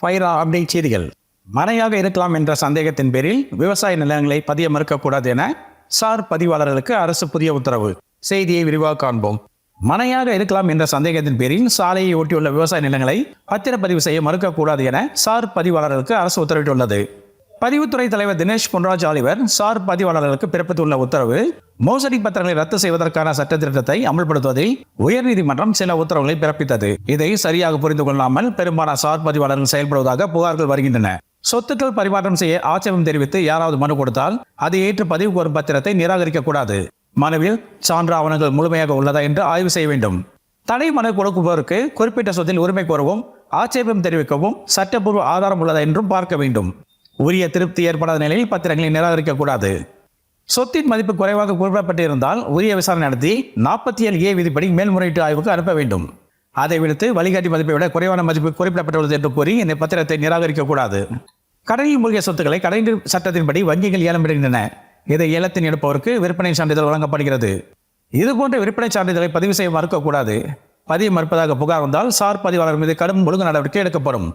Faira update செய்திகள். மனையாக இருக்கலாம் என்ற சந்தேகத்தின் பேரில் விவசாய நிலங்களை பதிய மறுக்கக்கூடாது என சார் பதிவாளர்களுக்கு அரசு புதிய உத்தரவு. செய்தியை விரிவாக காண்போம். மனையாக இருக்கலாம் என்ற சந்தேகத்தின் பேரில் சாலையை ஒட்டியுள்ள விவசாய நிலங்களை பத்திரப்பதிவு செய்ய மறுக்கக்கூடாது என சார் பதிவாளர்களுக்கு அரசு உத்தரவிட்டுள்ளது. பதிவுத்துறை தலைவர் தினேஷ் பொன்ராஜ் ஆலிவர் சார் பதிவாளர்களுக்கு பிறப்பித்துள்ள உத்தரவு மோசடி பத்திரங்களை ரத்து செய்வதற்கான சட்ட திட்டத்தை அமல்படுத்துவதில் உயர்நீதிமன்றம் சில உத்தரவுகளை பிறப்பித்தது. இதை சரியாக புரிந்து கொள்ளாமல் பெரும்பாலான சார் பதிவாளர்கள் செயல்படுவதாக புகார்கள் வருகின்றன. சொத்துக்கள் பரிமாற்றம் செய்ய ஆட்சேபம் தெரிவித்து யாராவது மனு கொடுத்தால் அதை ஏற்று பதிவு கோரும் பத்திரத்தை நிராகரிக்க கூடாது மனுவில் சான்று ஆவணங்கள் முழுமையாக உள்ளதா என்று ஆய்வு செய்ய வேண்டும். தடை மனு கொடுக்குபவருக்கு குறிப்பிட்ட சொத்தில் உரிமை கோரவும் ஆட்சேபம் தெரிவிக்கவும் சட்டப்பூர்வ ஆதாரம் உள்ளதா என்றும் பார்க்க வேண்டும். உரிய திருப்தி ஏற்படாத நிலையில் பத்திரங்களை நிராகரிக்கக்கூடாது. சொத்தின் மதிப்பு குறைவாக குறிப்பிடப்பட்டிருந்தால் உரிய விசாரணை நடத்தி நாற்பத்தி ஏழு ஏ விதிப்படி மேல்முறையீட்டு ஆய்வுக்கு அனுப்ப வேண்டும். அதை விடுத்து வழிகாட்டி மதிப்பை விட குறைவான மதிப்பு குறிப்பிடப்பட்டுள்ளது என்று கூறி இந்த பத்திரத்தை நிராகரிக்கக்கூடாது. கடனில் மூழ்கிய சொத்துக்களை கடனில் சட்டத்தின்படி வங்கிகள் ஏலம் விடுகின்றன இதை ஏலத்தின் எடுப்பவருக்கு விற்பனை சான்றிதழ் வழங்கப்படுகிறது. இதுபோன்ற விற்பனை சான்றிதழை பதிவு செய்ய மறுக்கக்கூடாது. பதிவு மறுப்பதாக புகார் வந்தால் சார் பதிவாளர் மீது கடும் ஒழுங்கு நடவடிக்கை எடுக்கப்படும்.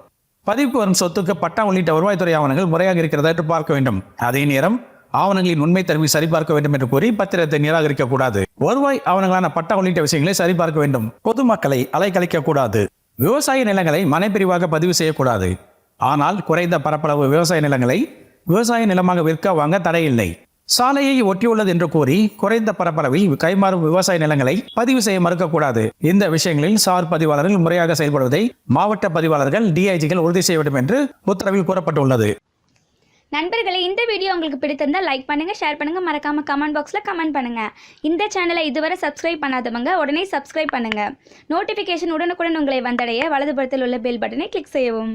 பதிவுக்கு வரும் சொத்துக்கு பட்டா உள்ளிட்ட வருவாய்த்துறை ஆவணங்கள் முறையாக இருக்கிறதா என்று பார்க்க வேண்டும். அதே நேரம் ஆவணங்களின் உண்மை தன்மை சரிபார்க்க வேண்டும் என்று கூறி பத்திரத்தை நிராகரிக்க கூடாது வருவாய் ஆவணங்களான பட்டா உள்ளிட்ட விஷயங்களை சரிபார்க்க வேண்டும். பொதுமக்களை அலைக்கழிக்க கூடாது விவசாய நிலங்களை மனைப்பிரிவாக பதிவு செய்யக்கூடாது. ஆனால் குறைந்த பரப்பளவு விவசாய நிலங்களை விவசாய நிலமாக விற்க வாங்க தடையில்லை. சாலையை ஒட்டியுள்ளது என்று கூறி குறைந்த பரப்பளவில் கைமாறும் விவசாய நிலங்களை பதிவு செய்ய மறுக்கக்கூடாது. இந்த விஷயங்களில் சார் பதிவாளர்கள் முறையாக செயல்படுவதை மாவட்ட பதிவாளர்கள் டிஐஜிகள் உறுதி செய்ய வேண்டும் என்று உத்தரவில் கூறப்பட்டுள்ளது. நண்பர்களே இந்த வீடியோ உங்களுக்கு பிடித்திருந்தால் லைக் பண்ணுங்க ஷேர் பண்ணுங்க. மறக்காம கமெண்ட் பாக்ஸ்ல கமெண்ட் பண்ணுங்க. இந்த சேனலை இதுவரை சப்ஸ்கிரைப் பண்ணாதவங்க உடனே சப்ஸ்கிரைப் பண்ணுங்க. நோட்டிபிகேஷன் உடனுக்குடன் உங்களை வந்தடைய வலதுபுறத்தில் உள்ள பெல் பட்டனை கிளிக் செய்யவும்.